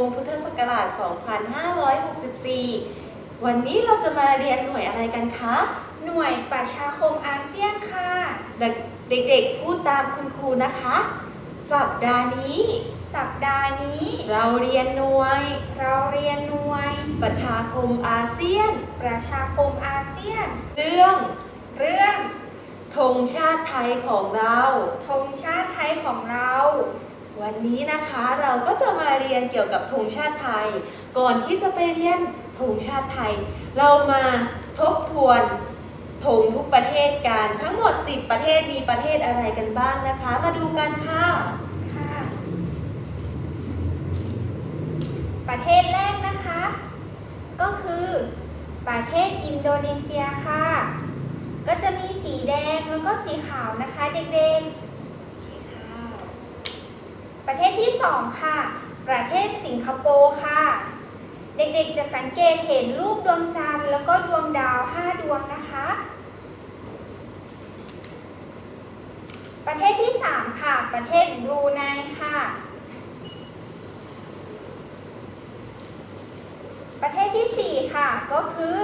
ม พุทธศักราช 2564 วันนี้เราจะมาเรียนหน่วยอะไรกันคะ หน่วยประชาคมอาเซียนค่ะเด็กเด็กๆพูดตามคุณครูนะคะ สัปดาห์นี้ สัปดาห์นี้ เราเรียนหน่วย เราเรียนหน่วย ประชาคมอาเซียน ประชาคมอาเซียน เรื่อง เรื่องธงชาติไทยของเราธงชาติไทยของเรา วันนี้นะคะเราก็จะมาเรียนเกี่ยวกับธงชาติไทย ก่อนที่จะไปเรียนธงชาติไทย เรามาทบทวนธงทุกประเทศกันทั้งหมด 10 ประเทศมีประเทศอะไรกันบ้างนะคะ มาดูกันค่ะค่ะประเทศแรกนะคะ ก็คือประเทศอินโดนีเซียค่ะ ก็จะมีสีแดงแล้วก็สีขาวนะคะเด็กๆ ประเทศที่สองค่ะ ประเทศสิงคโปร์ค่ะ เด็กๆจะสังเกตเห็นรูปดวงจันทร์แล้วก็ดวงดาว 5 ดวงนะคะ ประเทศที่ 3 ค่ะ ประเทศบรูไนค่ะ ประเทศที่ 4 ค่ะ ก็คือ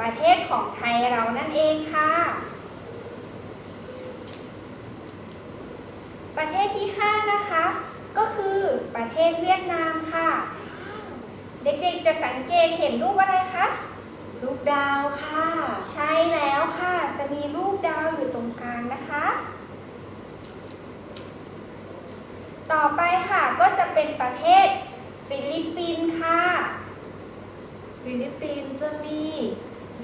ประเทศของไทยเรานั่นเองค่ะ ประเทศ 5 นะคะ ก็คือประเทศเวียดนามค่ะ เด็กๆจะสังเกตเห็นรูปอะไรคะลูกดาวค่ะ ใช่แล้วค่ะ จะมีรูปดาวอยู่ตรงกลางนะคะ ต่อไปค่ะก็จะเป็นประเทศฟิลิปปินส์ค่ะ ฟิลิปปินส์จะมี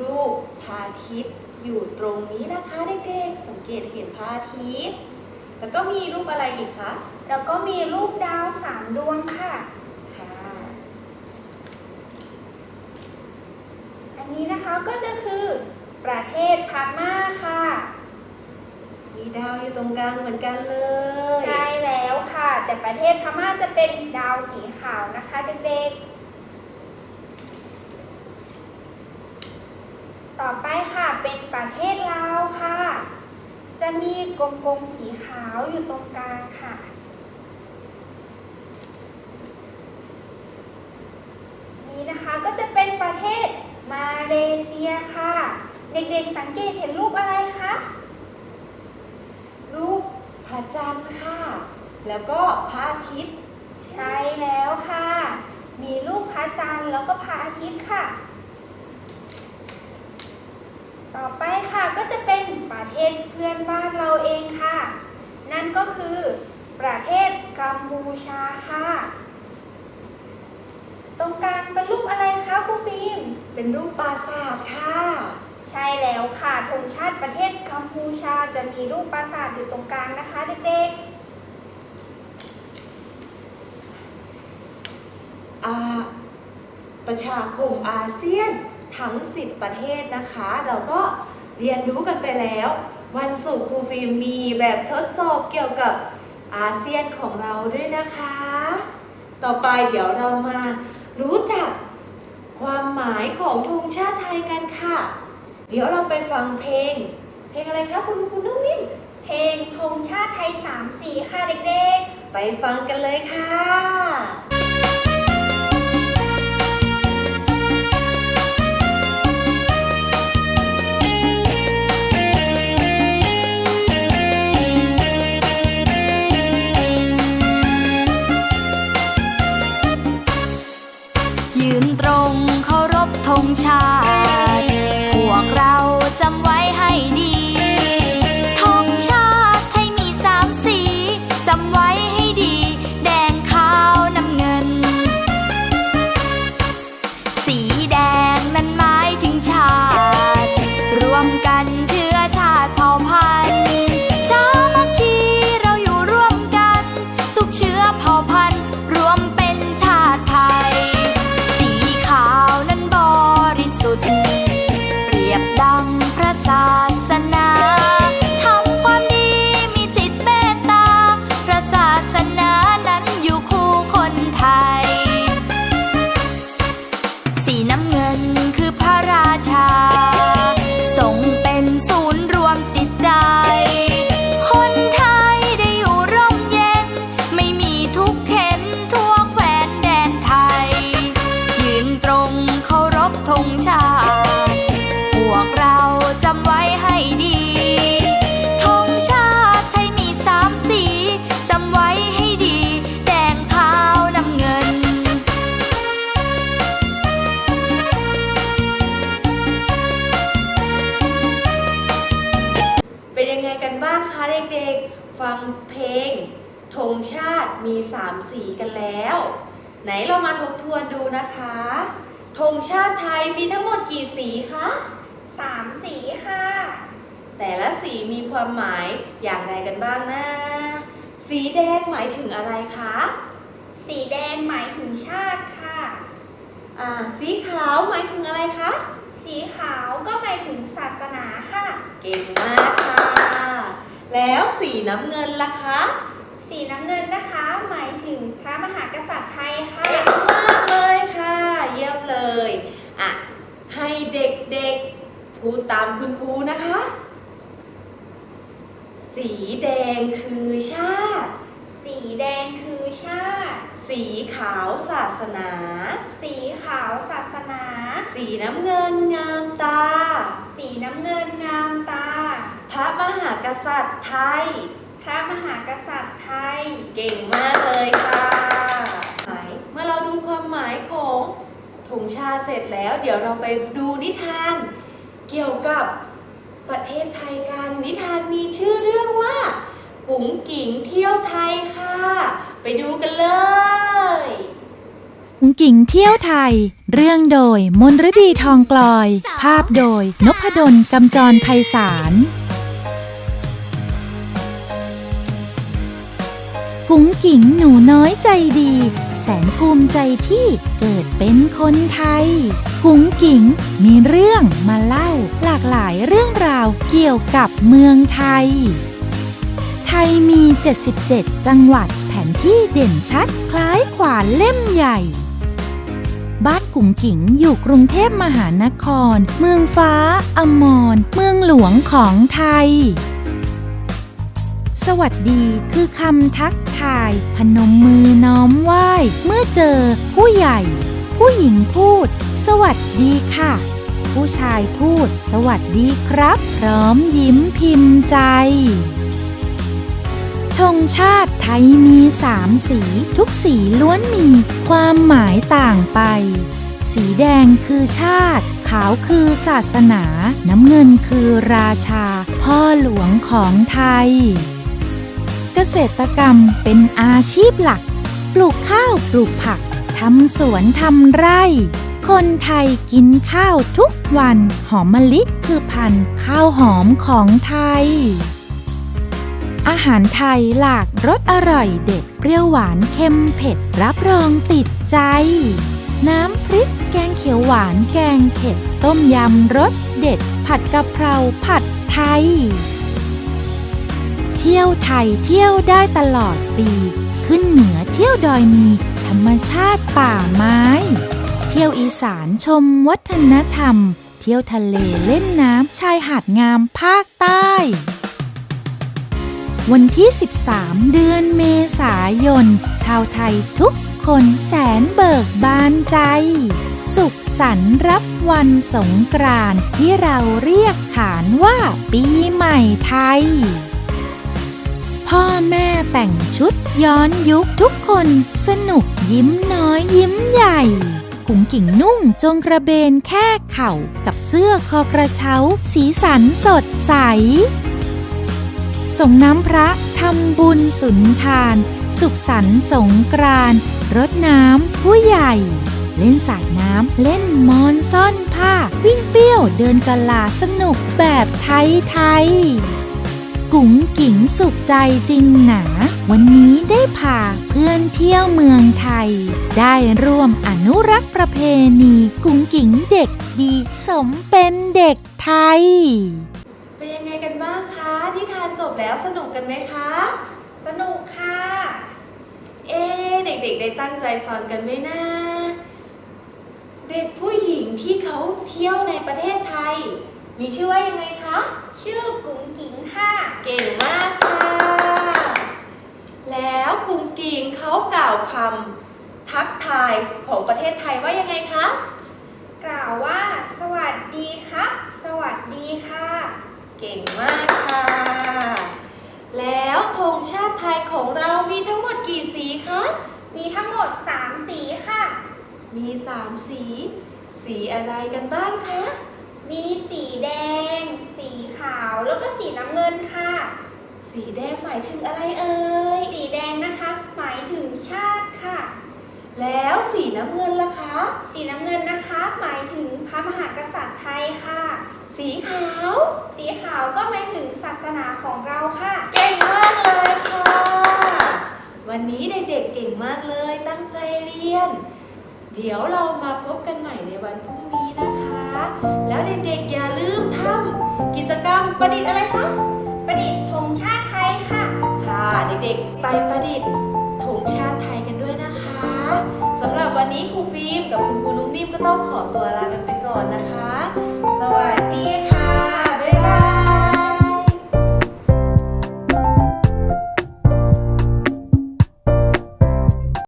รูปพระอาทิตย์อยู่ตรงนี้นะคะเด็กๆ สังเกตเห็นพระอาทิตย์ แล้วก็มีรูปอะไรอีกคะ แล้วก็มีรูปดาวสามดวงค่ะ ค่ะ อันนี้นะคะก็จะคือประเทศพม่าค่ะ มีดาวอยู่ตรงกลางเหมือนกันเลย ใช่แล้วค่ะ แต่ประเทศพม่าจะเป็นดาวสีขาวนะคะเด็กๆต่อไปค่ะเป็นประเทศลาวค่ะ จะมีกลมๆสีขาวอยู่ตรงกลางค่ะ นี่นะคะก็จะเป็นประเทศมาเลเซียค่ะ เด็กๆสังเกตเห็นรูปอะไรคะรูปพระจันทร์ค่ะ แล้วก็พระอาทิตย์ใช่แล้วค่ะ มีรูปพระจันทร์แล้วก็พระอาทิตย์ค่ะ ต่อไปค่ะก็จะเป็นประเทศเพื่อนบ้านเราเองค่ะ นั่นก็คือประเทศกัมพูชาค่ะ ตรงกลางเป็นรูปอะไรคะครูฟิล์มเป็นรูปปราสาทค่ะ ใช่แล้วค่ะธงชาติประเทศกัมพูชาจะมีรูปปราสาทอยู่ตรงกลางนะคะเด็กอาประชาคมอาเซียน ทั้ง 10 ประเทศนะคะ เราก็เรียนรู้กันไปแล้ว วันศุกร์ครูฟิล์มมีแบบทดสอบเกี่ยวกับอาเซียนของเราด้วยนะคะ ต่อไปเดี๋ยวเรามารู้จักความหมายของธงชาติไทยกันค่ะ เดี๋ยวเราไปฟังเพลง เพลงอะไรคะคุณคุณนุ่มนิ่มเพลงธงชาติไทยสาสีค่ะเด็กๆ ไปฟังกันเลยค่ะ งชาติมี 3 สีกันแล้ว ไหนเรามาทบทวนดูนะคะธงชาติไทยมีทั้งหมดกี่สีคะสามสีค่ะ แต่ละสีมีความหมายอย่างไรกันบ้างนะ สีแดงหมายถึงอะไรคะ สีแดงหมายถึงชาติค่ะอ่าสีขาวหมายถึงอะไรคะ สีขาวก็หมายถึงศาสนาค่ะ เก่งมากค่ะ แล้วสีน้ำเงินล่ะคะ สีน้ำเงินนะคะ หมายถึงพระมหากษัตริย์ไทยค่ะ เก่งมากเลยค่ะ เยี่ยมเลยอะให้เด็กๆพูดตามคุณครูนะคะ สีแดงคือชาติ สีแดงคือชาติ สีขาวศาสนา สีขาวศาสนา สีน้ำเงินงามตา สีน้ำเงินงามตา พระมหากษัตริย์ไทย พระมหากษัตริย์ไทย เก่งมากเลยค่ะหมายเมื่อเราดูความหมายของธงชาติเสร็จแล้ว เดี๋ยวเราไปดูนิทาน เกี่ยวกับประเทศไทยกันนิทานมีชื่อเรื่องว่า กุ๋งกิ่งเที่ยวไทยค่ะ ไปดูกันเลยกุ๋งกิ่งเที่ยวไทย เรื่องโดยมนฤดีทองกลอย ภาพโดยนพดลกำจรไพศาล กุ๋งกิ่งหนูน้อยใจดี แสนภูมิใจที่เกิดเป็นคนไทย กุ๋งกิ่งมีเรื่องมาเล่าหลากหลายเรื่องราวเกี่ยวกับเมืองไทย ไทยมี 77 จังหวัดแผนที่เด่นชัดคล้ายขวานเล่มใหญ่ บ้านกุ๋งกิ๋งอยู่กรุงเทพมหานคร เมืองฟ้าอมรเมืองหลวงของไทย สวัสดีคือคำทักทาย พนมมือน้อมไหว้ เมื่อเจอ ผู้ใหญ่ ผู้หญิงพูด สวัสดีค่ะ ผู้ชายพูด สวัสดีครับ พร้อมยิ้มพิมพ์ใจธงชาติไทยมีสามสี ทุกสีล้วนมีความหมายต่างไป สีแดงคือชาติ ขาวคือศาสนา น้ำเงินคือราชา พ่อหลวงของไทย เกษตรกรรมเป็นอาชีพหลัก ปลูกข้าวปลูกผักทำสวนทำไร่ คนไทยกินข้าวทุกวัน หอมมะลิคือพันธุ์ข้าวหอมของไทย อาหารไทยหลากรสอร่อยเด็ดเปรี้ยวหวานเค็มเผ็ดรับรองติดใจ น้ำพริกแกงเขียวหวานแกงเผ็ด ต้มยำรสเด็ด ผัดกะเพราผัดไทย ที่ยวไทยเที่ยวได้ตลอดปี ขึ้นเหนือเที่ยวดอยมีธรรมชาติป่าไม้ เที่ยวอีสานชมวัฒนธรรม เที่ยวทะเลเล่นน้ำชายหาดงามภาคใต้ วันที่ 13 เดือนเมษายน ชาวไทยทุกคนแสนเบิกบานใจ สุขสันต์รับวันสงกรานที่เราเรียกขานว่าปีใหม่ไทย พ่อแม่แต่งชุดย้อนยุคทุกคนสนุกยิ้มน้อยยิ้มใหญ่กุ๋งกิ่งนุ่งจงกระเบนแค่เข่ากับเสื้อคอกระเช้า สีสันสดใส ส่งน้ำพระทำบุญสุนทาน สุขสันต์สงกรานรดน้ำผู้ใหญ่ เล่นสาดน้ำเล่นมอนซ่อนผ้า วิ่งเปรี้ยวเดินกะลาสนุกแบบไทยไทย กุ๋งกิ่งสุขใจจริงหนา วันนี้ได้พาเพื่อนเที่ยวเมืองไทย ได้ร่วมอนุรักษ์ประเพณีกุ๋งกิ่งเด็กดีสมเป็นเด็กไทย เป็นยังไงกันบ้างคะ นิทานจบแล้วสนุกกันไหมคะ สนุกค่ะ เอ๊ะเด็กๆ ได้ตั้งใจฟังกันไหมนะ เด็กผู้หญิงที่เขาเที่ยวในประเทศไทย มีชื่อว่ายังไงคะ ชื่อกุ๋งกิ๋งค่ะ เก่งมากค่ะ แล้วกลุ่มกิ่งเขากล่าวคำทักทายของประเทศไทยว่ายังไงคะ กล่าวว่า สวัสดีครับ สวัสดีค่ะ เก่งมากค่ะ แล้วธงชาติไทยของเรามีทั้งหมดกี่สีคะ มีทั้งหมด 3 สีค่ะ มีสามสี สีอะไรกันบ้างคะ มีสีแดง สีขาว แล้วก็สีน้ำเงินค่ะสีสีแดงหมายถึงอะไรเอ่ย สีแดงนะคะ หมายถึงชาติค่ะ แล้วสีน้ำเงินล่ะคะ สีน้ำเงินนะคะ หมายถึงพระมหากษัตริย์ไทยค่ะ สีขาว สีขาวก็หมายถึงศาสนาของเราค่ะ เก่งมากเลยค่ะ วันนี้เด็กๆเก่งมากเลย ตั้งใจเรียน เดี๋ยวเรามาพบกันใหม่ในวันพรุ่งนี้นะคะ แล้วเด็กๆอย่าลืมทำกิจกรรมประดิษฐ์อะไรคะ ประดิษฐ์ธงชาติไทยค่ะ ค่ะเด็กๆ ไปประดิษฐ์ธงชาติไทยกันด้วยนะคะสำหรับวันนี้ครูฟิล์มกับคุณครูนุ่มนิ่มก็ต้องขอตัวลากันไปก่อนนะคะ สวัสดีค่ะ